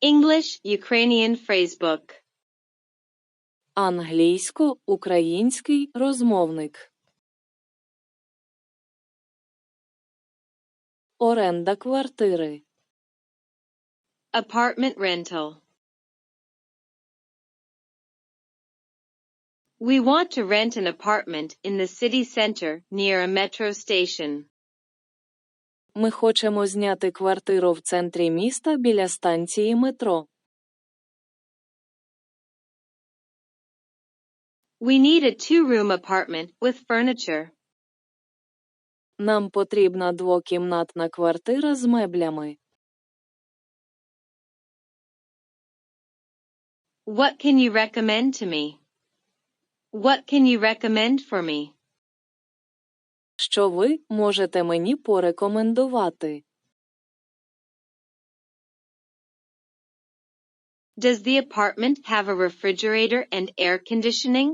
English Ukrainian phrasebook. Англійсько-український розмовник. Оренда квартири. Apartment rental. We want to rent an apartment in the city center near a metro station. Ми хочемо зняти квартиру в центрі міста біля станції метро. We need a two-room apartment with furniture. Нам потрібна двокімнатна квартира з меблями. What can you recommend to me? What can you recommend for me? Що ви можете мені порекомендувати? Does the apartment have a refrigerator and air conditioning?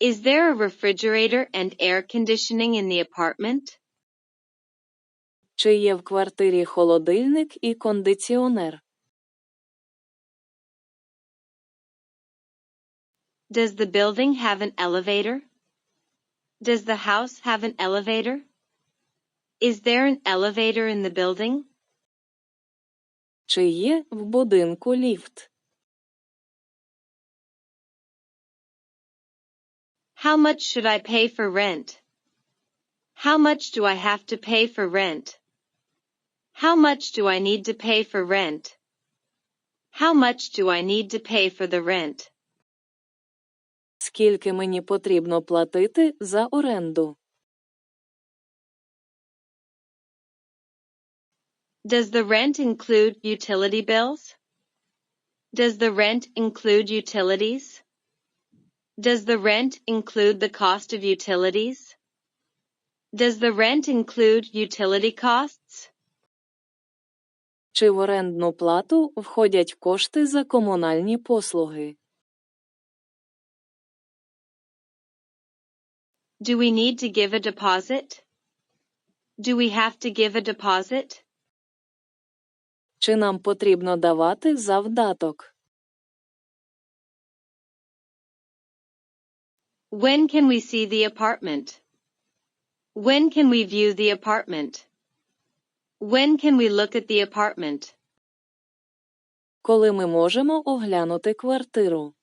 Is there a refrigerator and air conditioning in the apartment? Чи є в квартирі холодильник і кондиціонер? Does the building have an elevator? Does the house have an elevator? Is there an elevator in the building? Чи є в будинку ліфт? How much should I pay for rent? How much do I have to pay for rent? How much do I need to pay for rent? How much do I need to pay for the rent? Скільки мені потрібно платити за оренду? Does the rent include utility bills? Does the rent include utilities? Does the rent include the cost of utilities? Does the rent include utility costs? Чи в орендну плату входять кошти за комунальні послуги? Do we need to give a deposit? Do we have to give a deposit? Чи нам потрібно давати завдаток? When can we see the apartment? When can we view the apartment? When can we look at the apartment? Коли ми можемо оглянути квартиру?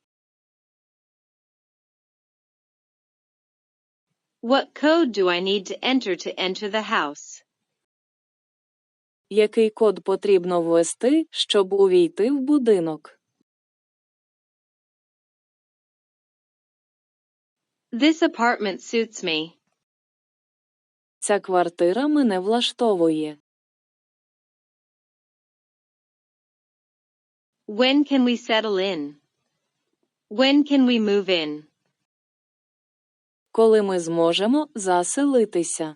What code do I need to enter to enter the house? Який код потрібно ввести, щоб увійти в будинок? This apartment suits me. Ця квартира мене влаштовує. When can we settle in? When can we move in? Коли ми зможемо заселитися?